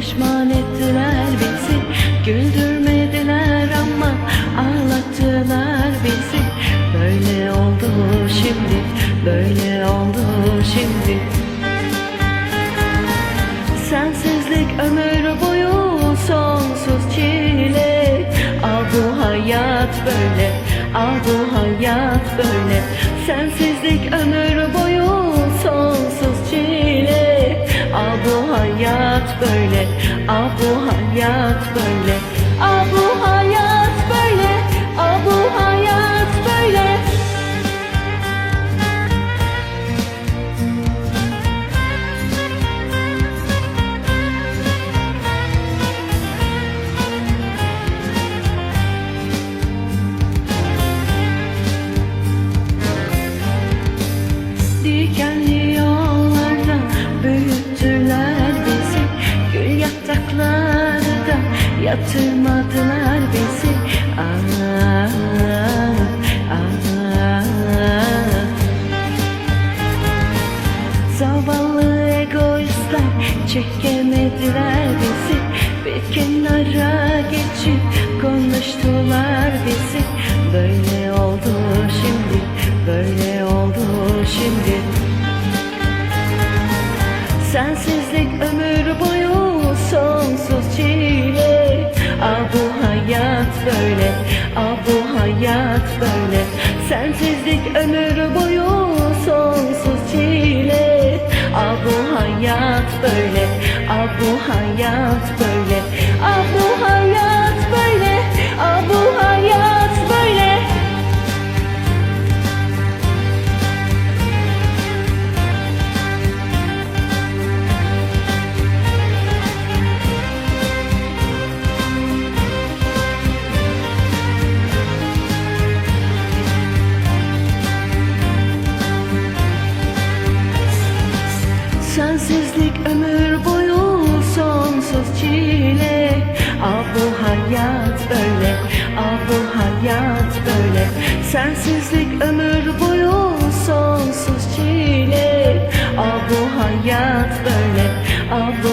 Pişman ettiler bizi Güldürmediler ama Ağlattılar bizi. Böyle oldu şimdi Böyle oldu şimdi. Sensizlik ömür boyu Sonsuz çile. Al bu hayat böyle Al bu hayat böyle. Sensizlik ömür Aa bu hayat böyle Aa bu hayat böyle Aa bu hayat yatırmadılar bizi. Aa, aa. Zavallı egoistler çekemediler bizi. Bir kenara geçip konuştular bizi. Böyle oldu şimdi, böyle oldu şimdi. Sensizlik ömür boyu sonsuz çile Sensizlik ömür boyu sonsuz çile. Aa bu hayat böyle, aa bu hayat böyle Sensizlik ömür boyu sonsuz çile. Aa bu hayat böyle, aa bu hayat böyle Sensizlik ömür boyu sonsuz çile. Aa bu hayat böyle, aa bu